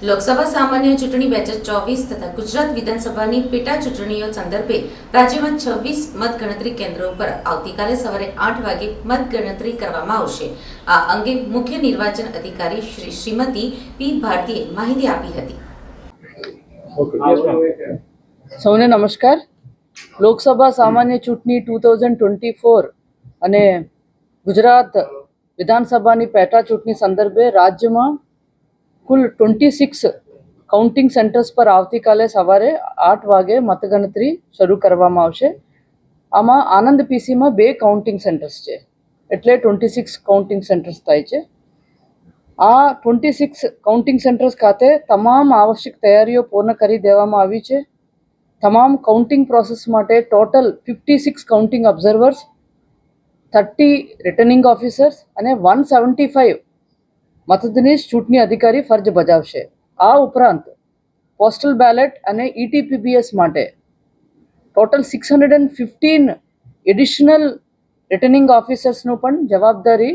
લોકસભા સામાન્ય ચૂંટણી બે હજાર ચોવીસ તથા ગુજરાત વિધાનસભાની પેટા ચૂંટણીઓ સંદર્ભે રાજ્યમાં છવ્વીસ મતગણતરી કેન્દ્રો પર આવતીકાલે સવારે આઠ વાગે મતગણતરી કરવામાં આવશે આ અંગે મુખ્ય નિર્વાચન અધિકારી શ્રી શ્રીમતી પી ભારતીએ માહિતી આપી હતી. સૌને નમસ્કાર લોકસભા સામાન્ય ચૂંટણી ટુ થાઉઝન્ડ ટ્વેન્ટી ફોર અને ગુજરાત વિધાનસભાની પેટા ચૂંટણી સંદર્ભે રાજ્યમાં કુલ ટ્વેન્ટી સિક્સ કાઉન્ટિંગ સેન્ટર્સ પર આવતીકાલે સવારે આઠ વાગે મતગણતરી શરૂ કરવામાં આવશે. આમાં આનંદ પીસીમાં બે કાઉન્ટિંગ સેન્ટર્સ છે. એટલે ટ્વેન્ટી સિક્સ કાઉન્ટિંગ સેન્ટર્સ થાય છે. આ ટ્વેન્ટી સિક્સ કાઉન્ટિંગ સેન્ટર્સ ખાતે તમામ આવશ્યક તૈયારીઓ પૂર્ણ કરી દેવામાં આવી છે. તમામ કાઉન્ટિંગ પ્રોસેસ માટે total fifty six counting observers thirty returning officers અને વન સેવન્ટી ફાઇવ મતદાનીશ ચૂંટણી અધિકારી ફરજ બજાવશે. આ ઉપરાંત પોસ્ટલ બેલેટ અને ઈટીપીબીએસ માટે total six hundred and fifteen additional returning ઓફિસર્સનું પણ જવાબદારી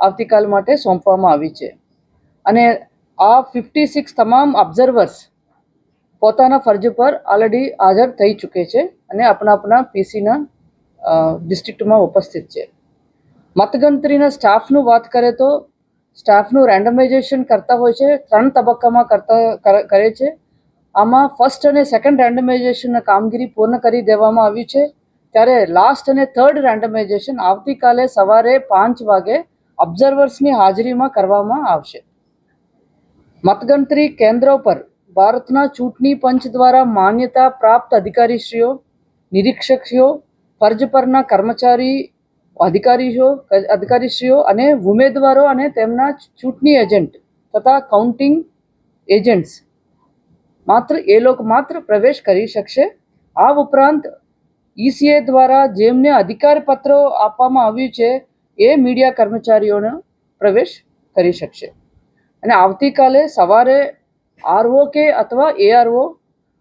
આવતીકાલ માટે સોંપવામાં આવી છે. અને આ ફિફ્ટી સિક્સ તમામ ઓબ્ઝર્વર્સ પોતાના ફરજ પર ઓલરેડી હાજર થઈ ચૂકે છે અને આપણા આપણા પીસીના ડિસ્ટ્રિક્ટમાં ઉપસ્થિત છે. મતગણતરીના સ્ટાફનું વાત કરે તો સ્ટાફનું રેન્ડમાઇઝેશન કરતા હોય છે, ત્રણ તબક્કામાં કરતા, કરે છે. આમાં ફર્સ્ટ અને સેકન્ડ રેન્ડમાઇઝેશનની કામગીરી પૂર્ણ કરી દેવામાં આવી છે. ત્યારે લાસ્ટ અને થર્ડ રેન્ડમાઇઝેશન આવતીકાલે સવારે પાંચ વાગે ઓબ્ઝર્વર્સની હાજરીમાં કરવામાં આવશે. મતગણતરી કેન્દ્રો પર ભારતના ચૂંટણી પંચ દ્વારા માન્યતા પ્રાપ્ત અધિકારીશ્રીઓ, નિરીક્ષકશ્રીઓ, ફરજ પરના કર્મચારી અધિકારીઓ, અધિકારીશ્રીઓ અને ઉમેદવારો અને તેમના ચૂંટણી એજન્ટ તથા કાઉન્ટિંગ એજન્ટ્સ માત્ર એ લોકો માત્ર પ્રવેશ કરી શકશે. આ ઉપરાંત ઈસીએ દ્વારા જેમને અધિકાર પત્રો આપવામાં આવ્યું છે, એ મીડિયા કર્મચારીઓનો પ્રવેશ કરી શકશે. અને આવતીકાલે સવારે આરઓ કે અથવા એઆરઓ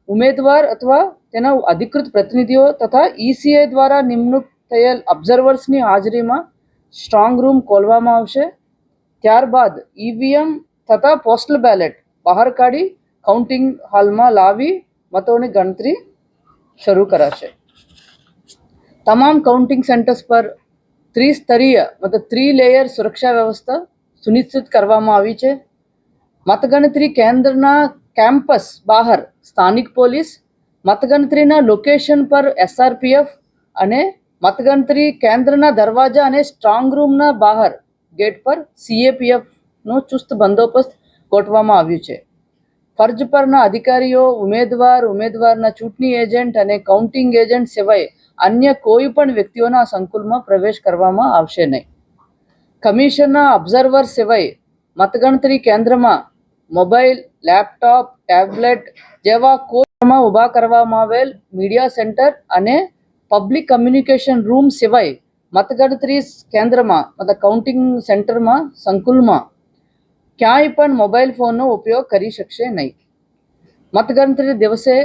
ઉમેદવાર અથવા તેના અધિકૃત પ્રતિનિધિઓ તથા ઈસીએ દ્વારા નિમણૂક થયેલ ઓબ્ઝર્વર્સની હાજરીમાં સ્ટ્રોંગ રૂમ ખોલવામાં આવશે. ત્યારબાદ ઈવીએમ તથા પોસ્ટલ બેલેટ બહાર કાઢી કાઉન્ટિંગ હોલમાં લાવી મતોની ગણતરી શરૂ કરાશે. તમામ કાઉન્ટિંગ સેન્ટર્સ પર ત્રિસ્તરીય મતલબ ત્રી લેયર સુરક્ષા વ્યવસ્થા સુનિશ્ચિત કરવામાં આવી છે. મતગણતરી કેન્દ્રના કેમ્પસ બહાર સ્થાનિક પોલીસ, મતગણતરીના લોકેશન પર એસઆરપીએફ અને મતગણતરી કેન્દ્રના દરવાજા અને સ્ટ્રોંગ રૂમના બહાર ગેટ પર સીએપીએફનો ચુસ્ત બંદોબસ્ત ગોઠવવામાં આવ્યું છે. ફરજ પરના અધિકારીઓ, ઉમેદવાર, ઉમેદવારના ચૂંટણી એજન્ટ અને કાઉન્ટિંગ એજન્ટ સિવાય અન્ય કોઈ પણ વ્યક્તિઓના સંકુલમાં પ્રવેશ કરવામાં આવશે નહીં. કમિશનના ઓબ્ઝર્વર સિવાય મતગણતરી કેન્દ્રમાં મોબાઈલ, લેપટોપ, ટેબ્લેટ જેવા કોઈમાં ઊભા કરવામાં આવેલ મીડિયા સેન્ટર અને પબ્લિક કમ્યુનિકેશન રૂમ સિવાય મતગણતરી કેન્દ્રમાં, મતલબ કાઉન્ટિંગ સેન્ટરમાં સંકુલમાં ક્યાંય પણ મોબાઈલ ફોનનો ઉપયોગ કરી શકશે નહીં. મતગણતરી દિવસે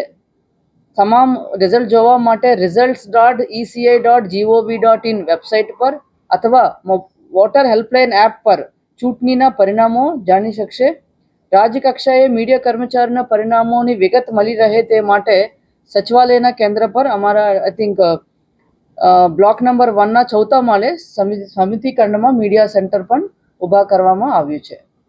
તમામ રિઝલ્ટ જોવા માટે results dot ECI dot GOV dot in website પર અથવા વોટર હેલ્પલાઇન એપ પર ચૂંટણીના પરિણામો જાણી શકશે. રાજ્ય કક્ષાએ મીડિયા કર્મચારીના પરિણામોની વિગત મળી રહે તે માટે સચિવાલયના કેન્દ્ર પર અમારા આઈ થિંક બ્લોક નંબર વનના ચૌથા માળે સમિ, સમિતિકરણમાં મીડિયા સેન્ટર પણ ઊભા કરવામાં આવ્યું છે.